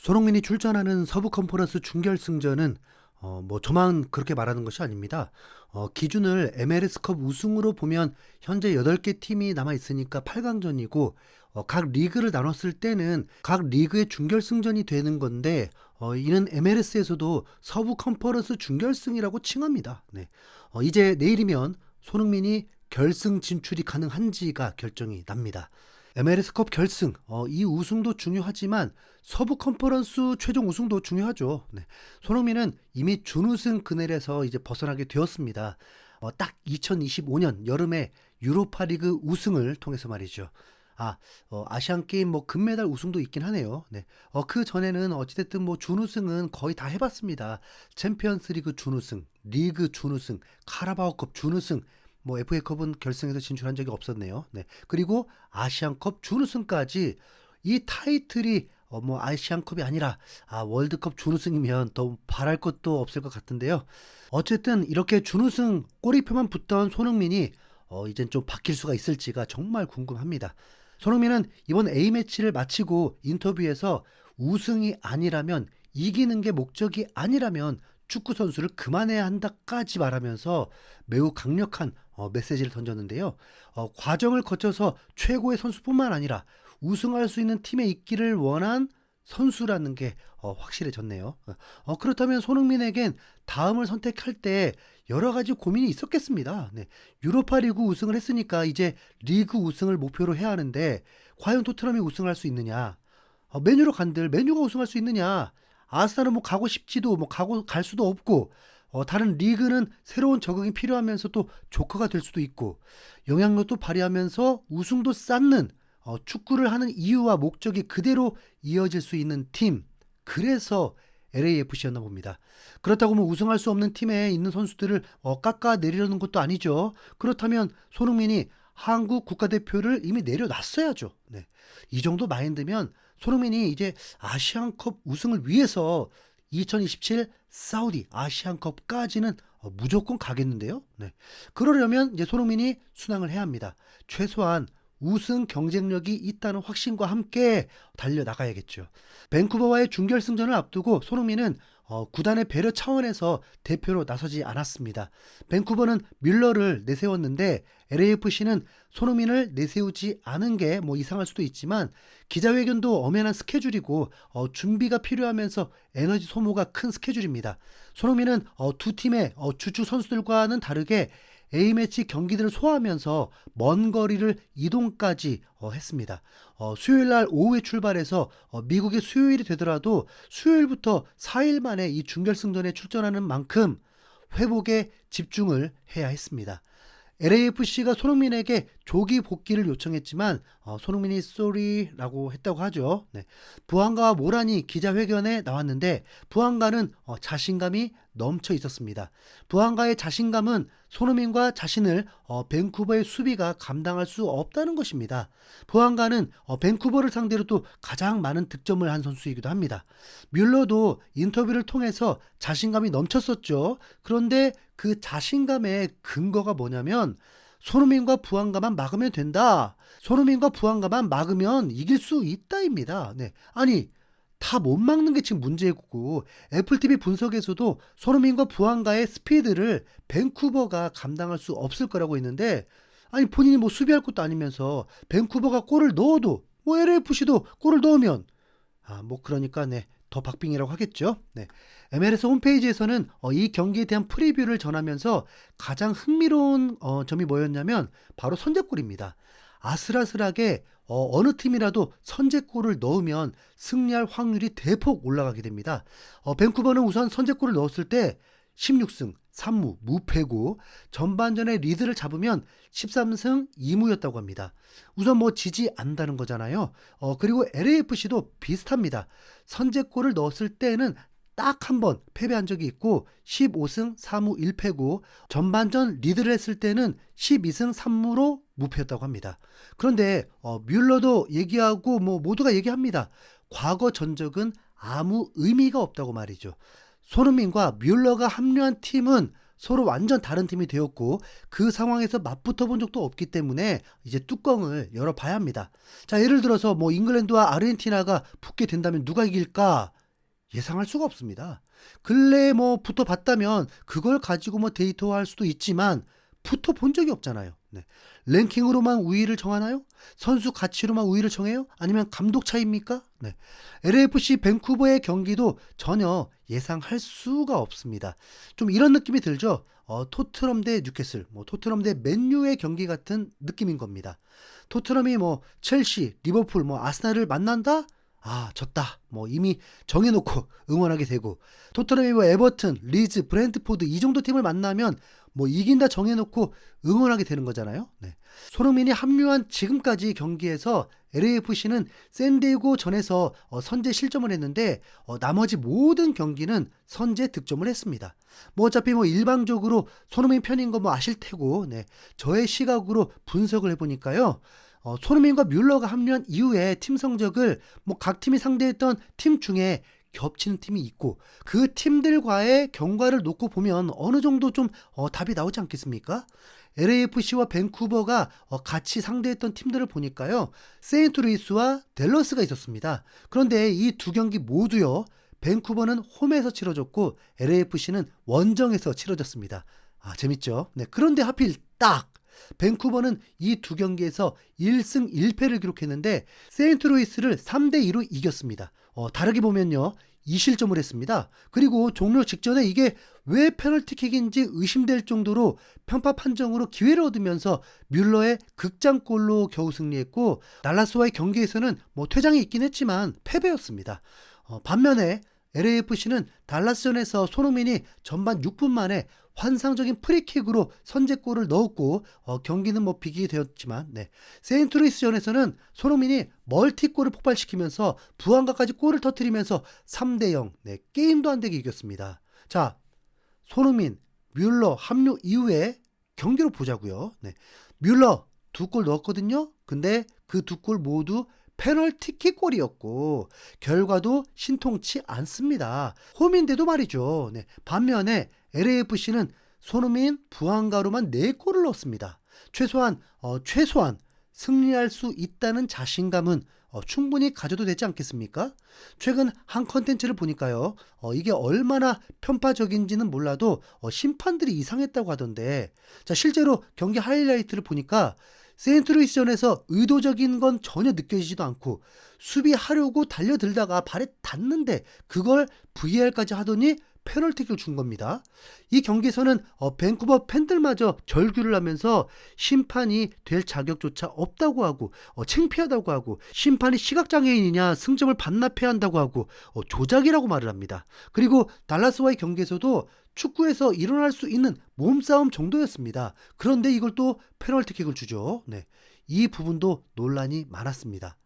손흥민이 출전하는 서부 컨퍼런스 준결승전은 어, 뭐 저만 그렇게 말하는 것이 아닙니다. 어, 기준을 MLS컵 우승으로 보면 현재 8개 팀이 남아 있으니까 8강전이고 어, 각 리그를 나눴을 때는 각 리그의 준결승전이 되는 건데 어, 이는 MLS에서도 서부 컨퍼런스 준결승이라고 칭합니다. 네. 어, 이제 내일이면 손흥민이 결승 진출이 가능한지가 결정이 납니다. MLS컵 결승, 어, 이 우승도 중요하지만 서부 컨퍼런스 최종 우승도 중요하죠. 네. 손흥민은 이미 준우승 그늘에서 이제 벗어나게 되었습니다. 어, 딱 2025년 여름에 유로파리그 우승을 통해서 말이죠. 아, 어, 아시안 게임 뭐 금메달 우승도 있긴 하네요. 네. 어, 그 전에는 어찌됐든 뭐 준우승은 거의 다 해봤습니다. 챔피언스 리그 준우승, 리그 준우승, 카라바오컵 준우승, 뭐 FA컵은 결승에서 진출한 적이 없었네요. 네. 그리고 아시안컵 준우승까지 이 타이틀이 어, 뭐 아시안컵이 아니라 아, 월드컵 준우승이면 더 바랄 것도 없을 것 같은데요. 어쨌든 이렇게 준우승 꼬리표만 붙던 손흥민이 어, 이젠 좀 바뀔 수가 있을지가 정말 궁금합니다. 손흥민은 이번 A매치를 마치고 인터뷰에서 우승이 아니라면 이기는 게 목적이 아니라면 축구 선수를 그만해야 한다까지 말하면서 매우 강력한 어, 메시지를 던졌는데요. 어, 과정을 거쳐서 최고의 선수뿐만 아니라 우승할 수 있는 팀에 있기를 원한 선수라는 게 어, 확실해졌네요. 어, 그렇다면 손흥민에겐 다음을 선택할 때 여러 가지 고민이 있었겠습니다. 네. 유로파 리그 우승을 했으니까 이제 리그 우승을 목표로 해야 하는데 과연 토트넘이 우승할 수 있느냐? 어, 메뉴로 간들 메뉴가 우승할 수 있느냐? 아스날은 뭐 가고 싶지도 뭐 가고 갈 수도 없고 어, 다른 리그는 새로운 적응이 필요하면서 또 조커가 될 수도 있고 영향력도 발휘하면서 우승도 쌓는 어, 축구를 하는 이유와 목적이 그대로 이어질 수 있는 팀. 그래서 LAFC였나 봅니다. 그렇다고 뭐 우승할 수 없는 팀에 있는 선수들을 어, 깎아 내리려는 것도 아니죠. 그렇다면 손흥민이 한국 국가대표를 이미 내려놨어야죠. 네. 이 정도 마인드면 손흥민이 이제 아시안컵 우승을 위해서 2027 사우디 아시안컵까지는 어, 무조건 가겠는데요. 네. 그러려면 이제 손흥민이 순항을 해야 합니다. 최소한 우승 경쟁력이 있다는 확신과 함께 달려 나가야겠죠. 밴쿠버와의 준결승전을 앞두고 손흥민은 어, 구단의 배려 차원에서 대표로 나서지 않았습니다. 밴쿠버는 뮬러를 내세웠는데 LAFC는 손흥민을 내세우지 않은 게 뭐 이상할 수도 있지만 기자회견도 엄연한 스케줄이고 어, 준비가 필요하면서 에너지 소모가 큰 스케줄입니다. 손흥민은 어, 두 팀의 어, 주축 선수들과는 다르게 A매치 경기들을 소화하면서 먼 거리를 이동까지 어, 했습니다. 어, 수요일 날 오후에 출발해서 어, 미국의 수요일이 되더라도 수요일부터 4일 만에 이 준결승전에 출전하는 만큼 회복에 집중을 해야 했습니다. LAFC가 손흥민에게 조기 복귀를 요청했지만 어, 손흥민이 쏘리라고 했다고 하죠. 네. 부안가와 모란이 기자회견에 나왔는데 부안가는 어, 자신감이 넘쳐 있었습니다. 부안가의 자신감은 손흥민과 자신을 어, 밴쿠버의 수비가 감당할 수 없다는 것입니다. 부안가는 어, 밴쿠버를 상대로 또 가장 많은 득점을 한 선수이기도 합니다. 뮬러도 인터뷰를 통해서 자신감이 넘쳤었죠. 그런데 그 자신감의 근거가 뭐냐면 손흥민과 부안가만 막으면 된다. 손흥민과 부안가만 막으면 이길 수 있다입니다. 네. 아니 다 못 막는 게 지금 문제고 애플TV 분석에서도 손흥민과 부안가의 스피드를 밴쿠버가 감당할 수 없을 거라고 했는데 아니 본인이 뭐 수비할 것도 아니면서 밴쿠버가 골을 넣어도 뭐 LAFC도 골을 넣으면 아 뭐 그러니까 네. 더 박빙이라고 하겠죠. 네. MLS 홈페이지에서는 어, 이 경기에 대한 프리뷰를 전하면서 가장 흥미로운 어, 점이 뭐였냐면 바로 선제골입니다. 아슬아슬하게 어, 느 팀이라도 선제골을 넣으면 승리할 확률이 대폭 올라가게 됩니다. 어, 밴쿠버는 우선 선제골을 넣었을 때 16승 3무 무패고 전반전에 리드를 잡으면 13승 2무였다고 합니다. 우선 뭐 지지 않는다는 거잖아요. 어, 그리고 LAFC도 비슷합니다. 선제골을 넣었을 때는 딱 한 번 패배한 적이 있고 15승 4무 1패고 전반전 리드를 했을 때는 12승 3무로 무패였다고 합니다. 그런데 어, 뮬러도 얘기하고 뭐 모두가 얘기합니다. 과거 전적은 아무 의미가 없다고 말이죠. 손흥민과 뮬러가 합류한 팀은 서로 완전 다른 팀이 되었고 그 상황에서 맞붙어 본 적도 없기 때문에 이제 뚜껑을 열어 봐야 합니다. 자, 예를 들어서 뭐 잉글랜드와 아르헨티나가 붙게 된다면 누가 이길까? 예상할 수가 없습니다. 근래에 뭐 붙어 봤다면 그걸 가지고 뭐 데이터화할 수도 있지만 붙어 본 적이 없잖아요. 네. 랭킹으로만 우위를 정하나요? 선수 가치로만 우위를 정해요? 아니면 감독 차이입니까? 네. LAFC 밴쿠버의 경기도 전혀 예상할 수가 없습니다. 좀 이런 느낌이 들죠? 어, 토트넘 대 뉴캐슬, 뭐 토트넘 대 맨유의 경기 같은 느낌인 겁니다. 토트넘이 뭐 첼시, 리버풀, 뭐 아스날을 만난다? 아, 졌다. 뭐 이미 정해놓고 응원하게 되고 토트넘이 뭐 에버튼, 리즈, 브랜트포드 이 정도 팀을 만나면 뭐 이긴다 정해놓고 응원하게 되는 거잖아요. 네. 손흥민이 합류한 지금까지 경기에서 LAFC는 샌디에고 전에서 어, 선제 실점을 했는데 어, 나머지 모든 경기는 선제 득점을 했습니다. 뭐 어차피 뭐 일방적으로 손흥민 편인 거 뭐 아실 테고 네. 저의 시각으로 분석을 해보니까요. 어, 손흥민과 뮬러가 합류한 이후에 팀 성적을 뭐 각 팀이 상대했던 팀 중에 겹치는 팀이 있고 그 팀들과의 경과를 놓고 보면 어느 정도 좀 어, 답이 나오지 않겠습니까? LAFC와 밴쿠버가 어, 같이 상대했던 팀들을 보니까요. 세인트루이스와 델러스가 있었습니다. 그런데 이 두 경기 모두요. 밴쿠버는 홈에서 치러졌고 LAFC는 원정에서 치러졌습니다. 아, 재밌죠? 네. 그런데 하필 딱 밴쿠버는 이 두 경기에서 1승 1패를 기록했는데 세인트루이스를 3대 2로 이겼습니다. 어, 다르게 보면요. 2실점을 했습니다. 그리고 종료 직전에 이게 왜 페널티킥인지 의심될 정도로 편파 판정으로 기회를 얻으면서 뮬러의 극장골로 겨우 승리했고 달라스와의 경기에서는 뭐 퇴장이 있긴 했지만 패배였습니다. 어, 반면에 LAFC는 달라스전에서 손흥민이 전반 6분 만에 환상적인 프리킥으로 선제골을 넣었고 어, 경기는 뭐 비기게 되었지만 네. 세인트루이스전에서는 손흥민이 멀티골을 폭발시키면서 부안가까지 골을 터뜨리면서 3대 0 네, 게임도 안 되게 이겼습니다. 자 손흥민 뮬러 합류 이후에 경기로 보자고요. 네. 뮬러 두 골 넣었거든요. 근데 그 두 골 모두 페널티킥 골이었고 결과도 신통치 않습니다. 홈인데도 말이죠. 네. 반면에 LAFC는 손흥민 부안가로만 4골을 넣었습니다. 최소한 어, 최소한 승리할 수 있다는 자신감은 어, 충분히 가져도 되지 않겠습니까? 최근 한 컨텐츠를 보니까요, 어, 이게 얼마나 편파적인지는 몰라도 어, 심판들이 이상했다고 하던데, 자 실제로 경기 하이라이트를 보니까 세인트루이스전에서 의도적인 건 전혀 느껴지지도 않고 수비하려고 달려들다가 발에 닿는데 그걸 VAR까지 하더니 페널티킥을 준 겁니다. 이 경기에서는 어, 밴쿠버 팬들마저 절규를 하면서 심판이 될 자격조차 없다고 하고 어, 창피하다고 하고 심판이 시각장애인이냐 승점을 반납해야 한다고 하고 어, 조작이라고 말을 합니다. 그리고 달라스와의 경기에서도 축구에서 일어날 수 있는 몸싸움 정도였습니다. 그런데 이걸 또 페널티킥을 주죠. 네. 이 부분도 논란이 많았습니다.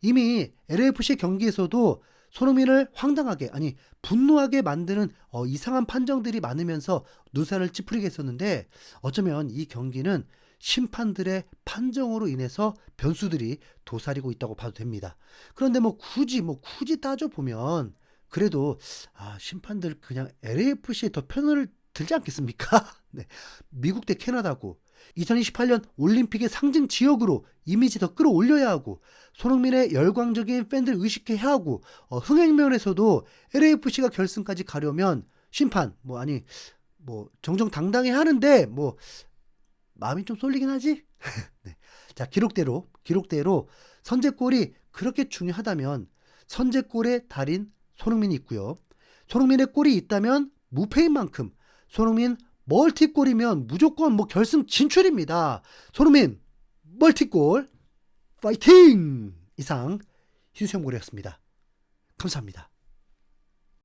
이미 LAFC 경기에서도 손흥민을 황당하게 아니 분노하게 만드는 어, 이상한 판정들이 많으면서 눈살을 찌푸리게 했었는데 어쩌면 이 경기는 심판들의 판정으로 인해서 변수들이 도사리고 있다고 봐도 됩니다. 그런데 뭐 굳이 뭐 굳이 따져 보면 그래도 아 심판들 그냥 LAFC에 더 편을 들지 않겠습니까? 네. 미국 대 캐나다고 2028년 올림픽의 상징 지역으로 이미지 더 끌어올려야 하고 손흥민의 열광적인 팬들 의식해야 하고 어, 흥행 면에서도 LAFC가 결승까지 가려면 심판 뭐 아니 뭐 정정당당해 하는데 뭐 마음이 좀 쏠리긴 하지. 네. 자 기록대로 기록대로 선제골이 그렇게 중요하다면 선제골의 달인 손흥민이 있고요. 손흥민의 골이 있다면 무패인 만큼 손흥민 멀티골이면 무조건 뭐 결승 진출입니다. 손흥민 멀티골 파이팅! 이상 희수형골이었습니다. 감사합니다.